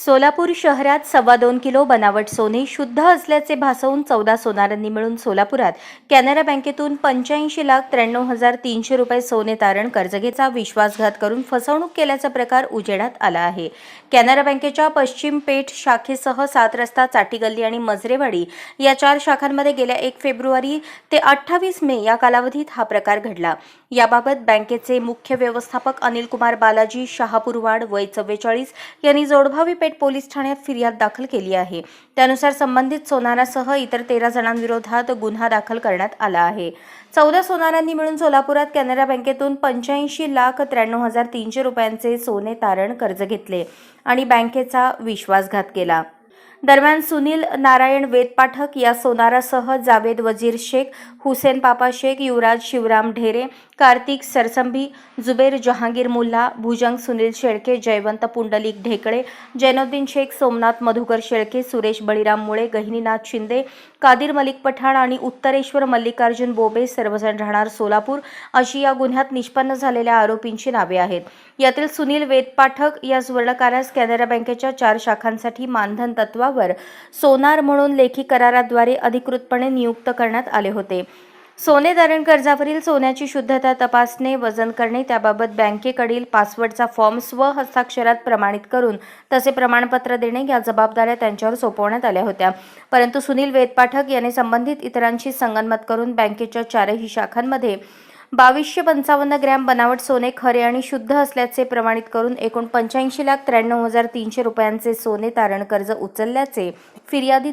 सोलापूर शहरात सव्वा दोन किलो बनावट सोने शुद्ध असल्याचे भासवून चौदा सोनारांनी मिळून सोलापुरात कॅनरा बँकेतून पंच्याऐंशी लाख त्र्याण्णव हजार तीनशे रुपये सोने तारण कर्जघेचा विश्वासघात करून फसवणूक केल्याचा प्रकार उजेडात आला आहे. कॅनरा बँकेच्या पश्चिम पेठ शाखेसह सात रस्ता चाटीगल्ली आणि मजरेवाडी या चार शाखांमध्ये गेल्या एक फेब्रुवारी ते अठ्ठावीस मे या कालावधीत हा प्रकार घडला. याबाबत बँकेचे मुख्य व्यवस्थापक अनिल कुमार बालाजी शहापूरवाड वय चव्वेचाळीस यांनी जोडभावी पेठ पोलीस ठाण्यात फिर्याद दाखल केली आहे. त्यानुसार संबंधित सोनारासह इतर तेरा जणांविरोधात गुन्हा दाखल करण्यात आला आहे. चौदा सोनारांनी मिळून सोलापुरात कॅनरा बँकेतून पंच्याऐंशी लाख त्र्याण्णव हजार तीनशे रुपयांचे सोने तारण कर्ज घेतले आणि बँकेचा विश्वासघात केला. दरम्यान सुनील नारायण वेदपाठक या सोनारासह जावेद वजीर शेख हुसेन पापा शेख युवराज शिवराम ढेरे कार्तिक सरसंभी जुबेर जहांगीर मुल्ला भुजंग सुनील शेळके जयवंत पुंडलिक ढेकळे जैनुद्दीन शेख सोमनाथ मधुकर शेळके सुरेश बळीराम मुळे गहिनीनाथ शिंदे कादिर मलिक पठाण आणि उत्तरेश्वर मल्लिकार्जुन बोबे सर्वजण राहणार सोलापूर अशी या गुन्ह्यात निष्पन्न झालेल्या आरोपींची नावे आहेत. यातील सुनील वेदपाठक या सुवर्णकारास कॅनरा बँकेच्या चार शाखांसाठी मानधन तत्वावर सोनार म्हणून लेखी कराराद्वारे अधिकृतपणे नियुक्त करण्यात आले होते. सोने तारण कर्जावरील सोन्याची शुद्धता तपासणे वजन करणे त्याबाबत बँकेकडील पासवर्डचा फॉर्म स्व हस्ताक्षरात प्रमाणित करून तसे प्रमाणपत्र देणे या जबाबदाऱ्या त्यांच्यावर सोपवण्यात आल्या होत्या. परंतु सुनील वेदपाठक याने संबंधित इतरांशी संगनमत करून बँकेच्या चारही शाखांमध्ये बावीसशे पंचावन्न ग्रॅम बनावट सोने खरे आणि शुद्ध असल्याचे प्रमाणित करून एकूण पंच्याऐंशी लाख त्र्याण्णव हजार तीनशे रुपयांचे सोने तारण कर्ज उचलल्याचे फिर्यादीत